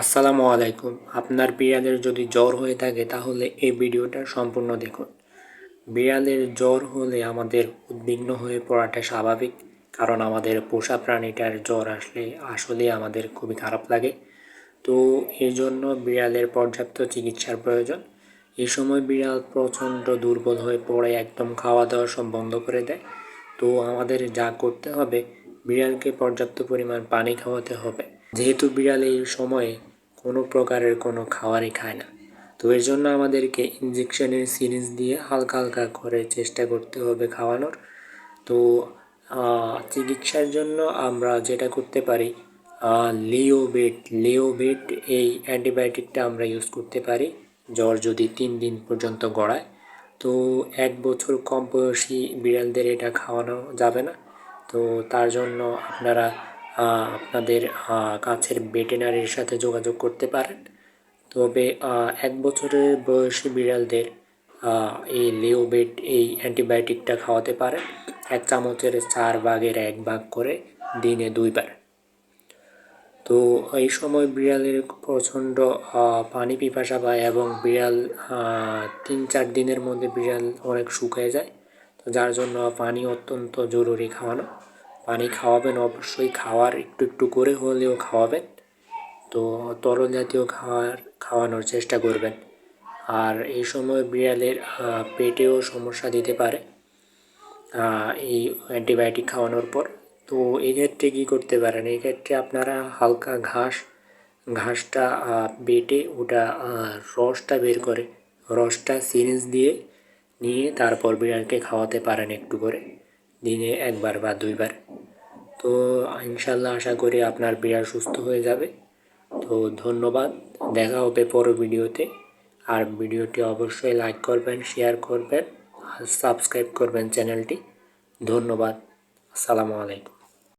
আসসালামু আলাইকুম। আপনার বিড়ালের যদি জ্বর হয়ে থাকে, তাহলে এই ভিডিওটা সম্পূর্ণ দেখুন। বিড়ালের জ্বর হলে আমাদের উদ্বিগ্ন হয়ে পড়াটা স্বাভাবিক, কারণ আমাদের পোষা প্রাণীটার জ্বর আসলে আসলে আমাদের খুবই খারাপ লাগে। তো এই জন্য বিড়ালের পর্যাপ্ত চিকিৎসার প্রয়োজন। এই সময় বিড়াল প্রচণ্ড দুর্বল হয়ে পড়ে, একদম খাওয়া দাওয়া সব বন্ধ করে দেয়। তো আমাদের যা করতে হবে বিড়ালকে পর্যাপ্ত পরিমাণ পানি খাওয়াতে হবে। যেহেতু বিড়াল এই সময়ে কোনো প্রকারের কোনো খাবারই খায় না। তো এর জন্য আমাদেরকে ইঞ্জেকশনের সিরিঞ্জ দিয়ে হালকা হালকা করে চেষ্টা করতে হবে খাওয়ানোর। তো চিকিৎসার জন্য আমরা যেটা করতে পারি লিওবেট লিওবেট এই অ্যান্টিবায়োটিকটা আমরা ইউজ করতে পারি, জ্বর যদি তিন দিন পর্যন্ত গড়ায়। তো, এক বছর কম বয়সী বিড়ালদের এটা খাওয়ানো যাবে না। তো তার জন্য আপনারা আপনাদের কাছের ভেটেনারির সাথে যোগাযোগ করতে পারেন। তবে এক বছরের বয়সী বিড়ালদের এই লিওবেট, এই অ্যান্টিবায়োটিকটা খাওয়াতে পারেন। এক চামচের চার ভাগের এক ভাগ করে দিনে দুইবার। তো এই সময় বিড়ালের প্রচণ্ড পানি পিপাসা পায় এবং বিড়াল তিন চার দিনের মধ্যে বিড়াল অনেক শুকিয়ে যায়। যার জন্য পানি অত্যন্ত জরুরি খাওয়ানো। পানি খাওয়াবেন অবশ্যই, খাওয়ার একটু একটু করে হলেও খাওয়াবেন। তো তরল জাতীয় খাওয়ার, খাওয়ানোর চেষ্টা করবেন। আর এই সময় বিড়ালের পেটেও সমস্যা দিতে পারে এই অ্যান্টিবায়োটিক খাওয়ানোর পর। তো এক্ষেত্রে কী করতে পারেন? এক্ষেত্রে আপনারা হালকা ঘাস, ঘাসটা বেটে ওটা রসটা বের করে, রসটা সিরিঞ্জ দিয়ে নিয়ে তারপর বিড়ালকে খাওয়াতে পারেন একটু করে, দিনে একবার বা দুইবার। তো ইনশাল্লাহ আশা করি আপনার বিড়াল সুস্থ হয়ে যাবে। তো ধন্যবাদ, দেখা হবে পর ভিডিওতে। আর ভিডিওটি অবশ্যই লাইক করবেন শেয়ার করবেন আর সাবস্ক্রাইব করবেন চ্যানেলটি। ধন্যবাদ, আসসালামু আলাইকুম।